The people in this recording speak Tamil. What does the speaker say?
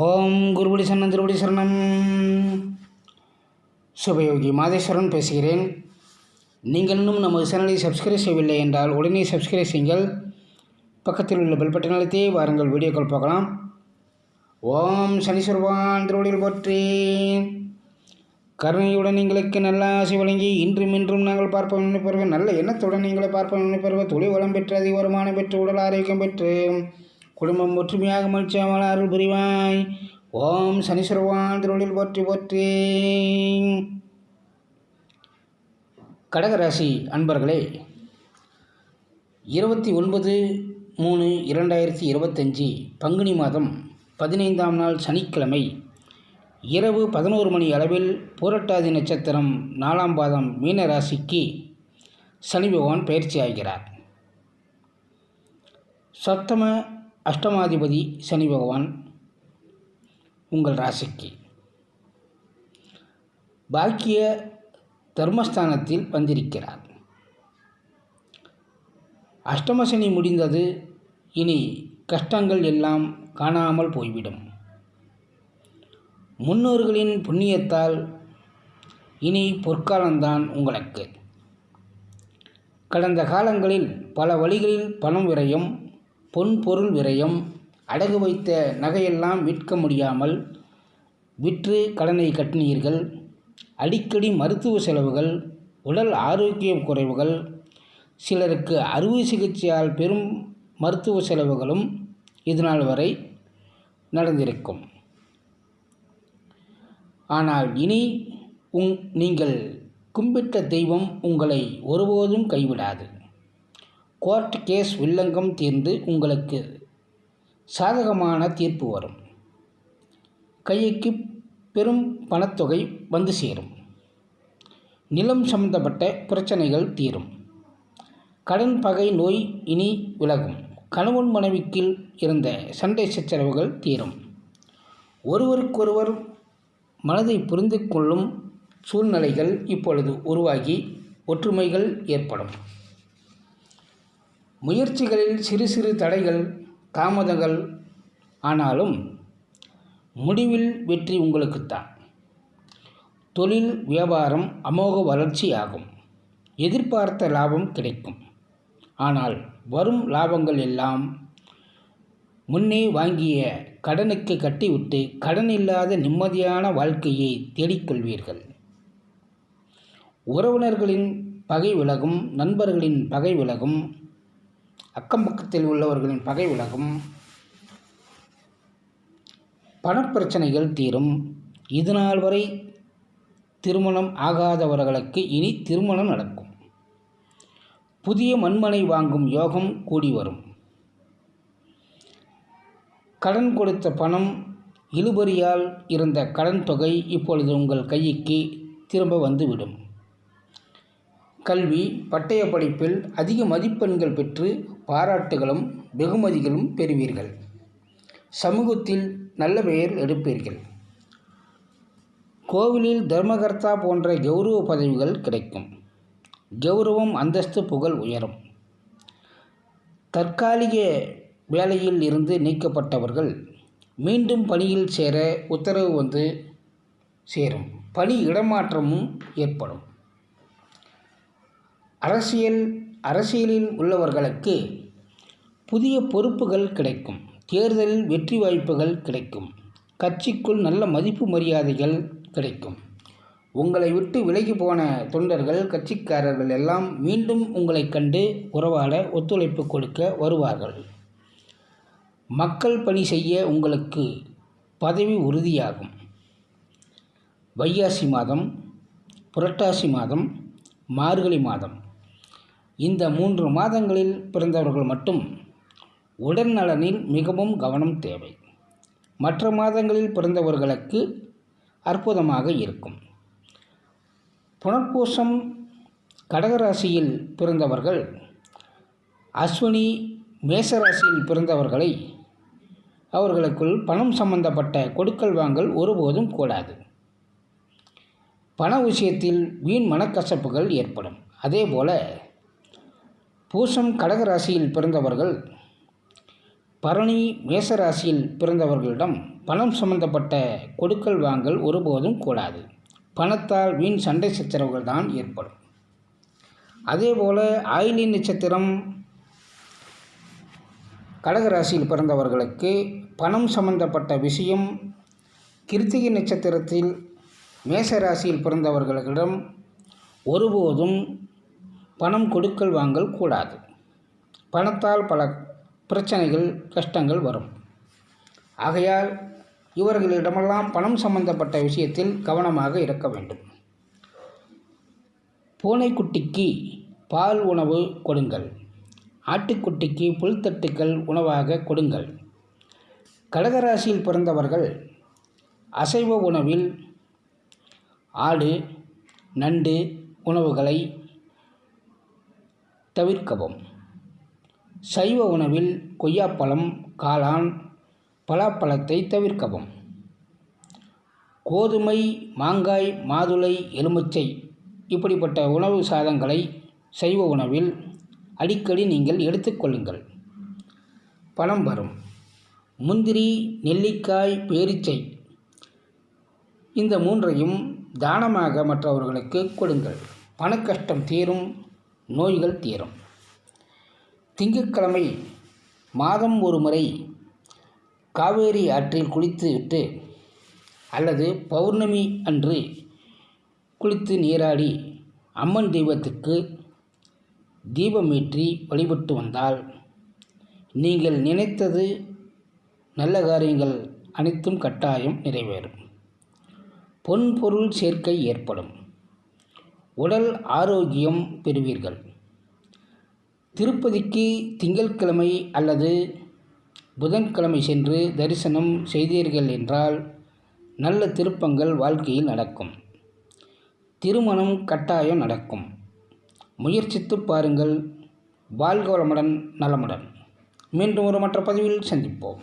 ஓம் குருபடி சரணம் திருபடி சரணம். சுபயோகி மாதேஸ்வரன் பேசுகிறேன். நீங்கள் இன்னும் நமது சேனலை சப்ஸ்கிரைப் செய்யவில்லை என்றால் உடனே சப்ஸ்கிரைப் செய்யுங்கள். பக்கத்தில் உள்ள பெல் பட்டன் அழுத்தி வாருங்கள் வீடியோக்கள் பார்க்கலாம். ஓம் சனீஸ்வரவான் திருவடியில் போற்றி. கருணையுடன் எங்களுக்கு நல்ல ஆசை வழங்கி இன்றும் இன்றும் நாங்கள் பார்ப்போம் நினைப்பவர்கள். நல்ல எண்ணத்துடன் நீங்களை பார்ப்போம் நினைப்பவர்கள். தொழில் வளம் பெற்று அதிக வருமானம் பெற்று உடல் ஆரோக்கியம் பெற்று குடும்பம் ஒற்றுமையாக மகிழ்ச்சியாமல் அருள் புரிவாய். ஓம் சனீஸ்வரவான் திருவள்ளில் போற்றி போற்றி. கடகராசி அன்பர்களே இருபத்தி ஒன்பது மூணு இரண்டாயிரத்தி இருபத்தஞ்சி பங்குனி மாதம் பதினைந்தாம் நாள் சனிக்கிழமை இரவு பதினோரு மணி அளவில் பூரட்டாதி நட்சத்திரம் நாலாம் பாதம் மீனராசிக்கு சனி பகவான் பயிற்சி ஆகிறார். சப்தம அஷ்டமாதிபதி சனி பகவான் உங்கள் ராசிக்கு. பாக்கிய தர்மஸ்தானத்தில் வந்திருக்கிறார். அஷ்டமசனி முடிந்தது இனி கஷ்டங்கள் எல்லாம் காணாமல் போய்விடும். முன்னோர்களின் புண்ணியத்தால் இனி பொற்காலம்தான் உங்களுக்கு. கடந்த காலங்களில் பல வழிகளில் பணம் விரயம் பொன் பொருள் விரயம் அடகு வைத்த நகையெல்லாம் விற்க முடியாமல் விற்று கடனை கட்டினீர்கள். அடிக்கடி மருத்துவ செலவுகள் உடல் ஆரோக்கிய குறைவுகள் சிலருக்கு அறுவை சிகிச்சையால் பெரும் மருத்துவ செலவுகளும் இதுநாள் வரை நடந்திருக்கும். ஆனால் இனி உங் நீங்கள் கும்பிட்ட தெய்வம் உங்களை ஒருபோதும் கைவிடாது. கோர்ட் கேஸ் வில்லங்கம் தீர்ந்து உங்களுக்கு சாதகமான தீர்ப்பு வரும். கைக்கு பெரும் பணத்தொகை வந்து சேரும். நிலம் சம்பந்தப்பட்ட பிரச்சனைகள் தீரும். கடன் பகை நோய் இனி விலகும். கணவன் மனைவிக்கில் இருந்த சண்டை சச்சரவுகள் தீரும். ஒருவருக்கொருவர் மனதை புரிந்து கொள்ளும் சூழ்நிலைகள் இப்பொழுது உருவாகி ஒற்றுமைகள் ஏற்படும். முயற்சிகளில் சிறு சிறு தடைகள் தாமதங்கள் ஆனாலும் முடிவில் வெற்றி உங்களுக்குத்தான். தொழில் வியாபாரம் அமோக வளர்ச்சி ஆகும் எதிர்பார்த்த லாபம் கிடைக்கும். ஆனால் வரும் லாபங்கள் எல்லாம் முன்னே வாங்கிய கடனுக்கு கட்டிவிட்டு கடன் இல்லாத நிம்மதியான வாழ்க்கையை தேடிக்கொள்வீர்கள். உறவினர்களின் பகை விலகும் நண்பர்களின் பகை விலகும் அக்கம் பக்கத்தில் உள்ளவர்களின் பகை விலகும் பணப்பிரச்சனைகள் தீரும். இதுநாள் வரை திருமணம் ஆகாதவர்களுக்கு இனி திருமணம் நடக்கும். புதிய மண்மனை வாங்கும் யோகம் கூடி வரும். கடன் கொடுத்த பணம் இழுபறியால் இருந்த கடன் தொகை இப்பொழுது உங்கள் கைக்கு திரும்ப வந்துவிடும். கல்வி பட்டய படிப்பில் அதிக மதிப்பெண்கள் பெற்று பாராட்டுகளும் வெகுமதிகளும் பெறுவீர்கள். சமூகத்தில் நல்ல பெயர் எடுப்பீர்கள். கோவிலில் தர்மகர்த்தா போன்ற கௌரவ பதவிகள் கிடைக்கும். கௌரவம் அந்தஸ்து புகழ் உயரும். தற்காலிக வேலையில் இருந்து நீக்கப்பட்டவர்கள் மீண்டும் பணியில் சேர உத்தரவு வந்து சேரும். பணி இடமாற்றமும் ஏற்படும். அரசியல் அரசியலில் உள்ளவர்களுக்கு புதிய பொறுப்புகள் கிடைக்கும் தேர்தலில் வெற்றி வாய்ப்புகள் கிடைக்கும் கட்சிக்குள் நல்ல மதிப்பு மரியாதைகள் கிடைக்கும். உங்களை விட்டு விலகி போன தொண்டர்கள் கட்சிக்காரர்கள் எல்லாம் மீண்டும் உங்களை கண்டு உறவாட ஒத்துழைப்பு கொடுக்க வருவார்கள். மக்கள் பணி செய்ய உங்களுக்கு பதவி உறுதியாகும். வையாசி மாதம் புரட்டாசி மாதம் மார்கழி மாதம். இந்த மூன்று மாதங்களில் பிறந்தவர்கள் மட்டும் உடல் நலனில் மிகவும் கவனம் தேவை. மற்ற மாதங்களில் பிறந்தவர்களுக்கு அற்புதமாக இருக்கும். புனர்பூசம் கடகராசியில் பிறந்தவர்கள் அஸ்வினி மேசராசியில் பிறந்தவர்களை அவர்களுக்குள் பணம் சம்பந்தப்பட்ட கொடுக்கல் வாங்கல் ஒருபோதும் கூடாது. பண விஷயத்தில் வீண் மனக்கசப்புகள் ஏற்படும். அதேபோல பூசம் கடகராசியில் பிறந்தவர்கள் பரணி மேசராசியில் பிறந்தவர்களிடம் பணம் சம்பந்தப்பட்ட கொடுக்கல் வாங்கல் ஒருபோதும் கூடாது. பணத்தால் வீண் சண்டை சச்சரவுகள் தான் ஏற்படும். அதேபோல் ஆயிலி நட்சத்திரம் கடகராசியில் பிறந்தவர்களுக்கு பணம் சம்பந்தப்பட்ட விஷயம் கிருத்திகை நட்சத்திரத்தில் மேசராசியில் பிறந்தவர்களிடம் ஒருபோதும் பணம் கொடுக்கல் வாங்கல் கூடாது. பணத்தால் பல பிரச்சனைகள் கஷ்டங்கள் வரும். ஆகையால் இவர்களிடமெல்லாம் பணம் சம்பந்தப்பட்ட விஷயத்தில் கவனமாக இருக்க வேண்டும். பூனைக்குட்டிக்கு பால் உணவு கொடுங்கள். ஆட்டுக்குட்டிக்கு புல்தட்டுக்கள் உணவாக கொடுங்கள். கடகராசியில் பிறந்தவர்கள் அசைவ உணவில் ஆடு நண்டு உணவுகளை தவிர்க்கவும். சைவ உணவில் கொய்யாப்பழம் காளான் பலாப்பழத்தை தவிர்க்கவும். கோதுமை மாங்காய் மாதுளை எலுமிச்சை இப்படிப்பட்ட உணவு சாதங்களை சைவ உணவில் அடிக்கடி நீங்கள் எடுத்துக்கொள்ளுங்கள் பணம் வரும். முந்திரி நெல்லிக்காய் பேரிச்சை இந்த மூன்றையும் தானமாக மற்றவர்களுக்கு கொடுங்கள். பணக்கஷ்டம் தீரும். நோய்கள் தீரும். திங்கட்கிழமை மாதம் ஒரு முறை காவேரி ஆற்றில் குளித்துவிட்டு அல்லது பௌர்ணமி அன்று குளித்து நீராடி அம்மன் தெய்வத்துக்கு தீபமேற்றி வழிபட்டு வந்தால் நீங்கள் நினைத்தது நல்ல காரியங்கள் அனைத்தும் கட்டாயம் நிறைவேறும். பொன் பொருள் சேர்க்கை ஏற்படும். உடல் ஆரோக்கியம் பெறுவீர்கள். திருப்பதிக்கு திங்கட்கிழமை அல்லது புதன்கிழமை சென்று தரிசனம் செய்தீர்கள் என்றால் நல்ல திருப்பங்கள் வாழ்க்கையில் நடக்கும். திருமணம் கட்டாயம் நடக்கும். முயற்சித்து பாருங்கள். வாழ்க வளமுடன் நலமுடன். மீண்டும் ஒரு மற்ற பதிவில் சந்திப்போம்.